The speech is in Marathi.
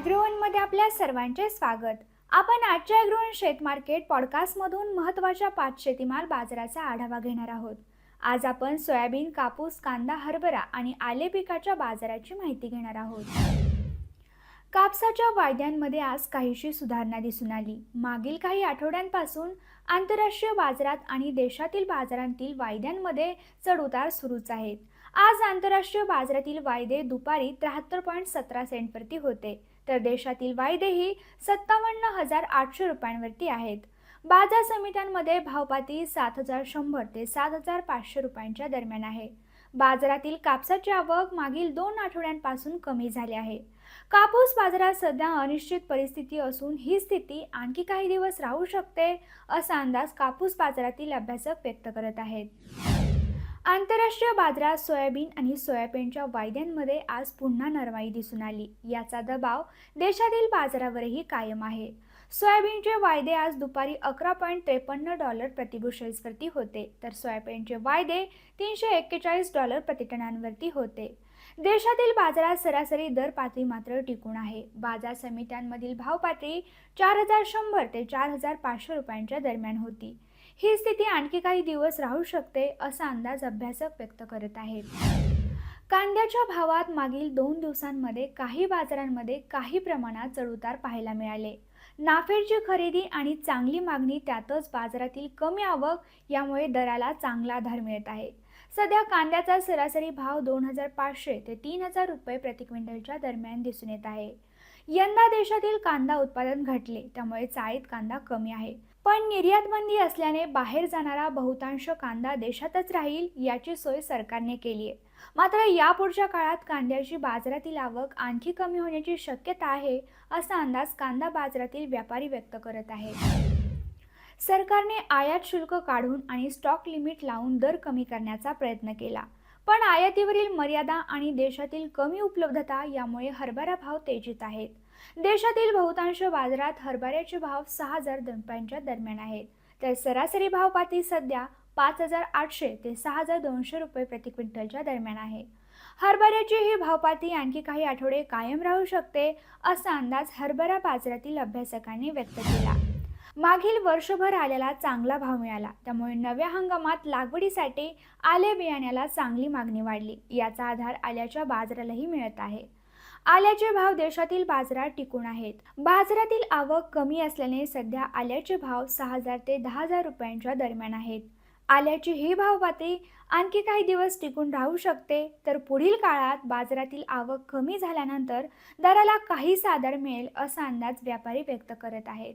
ॲग्रोवनमध्ये आपल्या सर्वांचे स्वागत. आपण आजच्या ॲग्रोवन शेत मार्केट पॉडकास्टमधून महत्त्वाच्या पाच शेतीमाल बाजाराचा आढावा घेणार आहोत. आज आपण सोयाबीन कापूस कांदा हरभरा आणि आले पिकाच्या बाजाराची माहिती घेणार आहोत. कापसाच्या वायद्यांमध्ये आज काहीशी सुधारणा दिसून आली. मागील काही आठवड्यांपासून आंतरराष्ट्रीय बाजारात आणि देशातील बाजारांतील वायद्यांमध्ये चढउतार सुरूच आहेत. आज आंतरराष्ट्रीय बाजारातील वायदे दुपारी त्र्याहत्तर पॉईंट सतरा सेंटवरती होते. तर देशातील वायदेही सत्तावन्न हजार आठशे रुपयांवरती आहेत. बाजार समित्यांमध्ये भावपाती सात हजार शंभर ते सात हजार पाचशे रुपयांच्या दरम्यान आहे. बाजारातील कापसाची आवक मागील दोन आठवड्यांपासून कमी झाली आहे. कापूस बाजारात सध्या अनिश्चित परिस्थिती असून ही स्थिती आणखी काही दिवस राहू शकते असा अंदाज कापूस बाजारातील अभ्यासक व्यक्त करत आहेत. आंतरराष्ट्रीय बाजारात सोयाबीन आणि सोयाबीनच्या वायद्यांमध्ये आज पुन्हा नरमाई दिसून आली. याचा दबाव देशातील बाजारावरही कायम आहे. सोयाबीनचे वायदे आज दुपारी अकरा पॉईंट त्रेपन्न डॉलर प्रतिबुशेल्सवरती होते. तर सोयाबीनचे वायदे तीनशे एक्केचाळीस डॉलर प्रतिटनांवरती होते. देशातील बाजारात सरासरी दर पातळी मात्र टिकून आहे. बाजार समित्यांमधील भाव पातळी चार हजार शंभर ते चार हजार पाचशे रुपयांच्या दरम्यान होती. ही स्थिती आणखी काही दिवस राहू शकते असा अंदाज अभ्यासक व्यक्त करत आहेत. कांद्याच्या भावात मागील दोन दिवसांमध्ये काही बाजारांमध्ये काही प्रमाणात चढउतार पाहायला मिळाले. नाफेडची खरेदी आणि चांगली मागणी त्यातच बाजारातील कमी आवक यामुळे दराला चांगला आधार मिळत आहे. सध्या कांद्याचा सरासरी भाव दोन हजार पाचशे ते तीन हजार रुपये प्रति क्विंटलच्या दरम्यान दिसून येत आहे. यंदा देशातील कांदा उत्पादन घटले त्यामुळे चाळीत कांदा कमी आहे. पण निर्यात बंदी असल्याने बाहेर जाणारा बहुतांश कांदा देशातच राहील याची सोय सरकारने केली आहे. मात्र यापुढच्या काळात कांद्याची बाजारातील आवक आणखी कमी होण्याची शक्यता आहे असा अंदाज कांदा बाजारातील व्यापारी व्यक्त करत आहेत. सरकारने आयात शुल्क काढून आणि स्टॉक लिमिट लावून दर कमी करण्याचा प्रयत्न केला. पण आयातीवरील मर्यादा आणि देशातील कमी उपलब्धता यामुळे हरभरा भाव तेजीत आहेत. देशातील बहुतांश बाजारात हरभऱ्याचे भाव सहा हजार रुपयांच्या दरम्यान आहेत. तर सरासरी भाव पाती सध्या पाच हजार आठशे ते सहा हजार दोनशे रुपये प्रति क्विंटलच्या दरम्यान आहे. हरभऱ्याची ही भावपाती आणखी काही आठवडे कायम राहू शकते असा अंदाज हरभरा बाजारातील अभ्यासकांनी व्यक्त केला. मागील वर्षभर आल्याला चांगला भाव मिळाला. त्यामुळे नव्या हंगामात लागवडीसाठी आल्या बियाण्याला चांगली मागणी वाढली. याचा आधार आल्याच्या बाजारालाही मिळत आहे. आल्याचे भाव देशातील बाजारात टिकून आहेत. बाजारातील आवक कमी असल्याने सध्या आल्याचे भाव सहा हजार ते दहा हजार रुपयांच्या दरम्यान आहेत. आल्याची ही भावपाती आणखी काही दिवस टिकून राहू शकते तर पुढील काळात बाजारातील आवक कमी झाल्यानंतर दराला काहीसा आधार मिळेल असा अंदाज व्यापारी व्यक्त करत आहेत.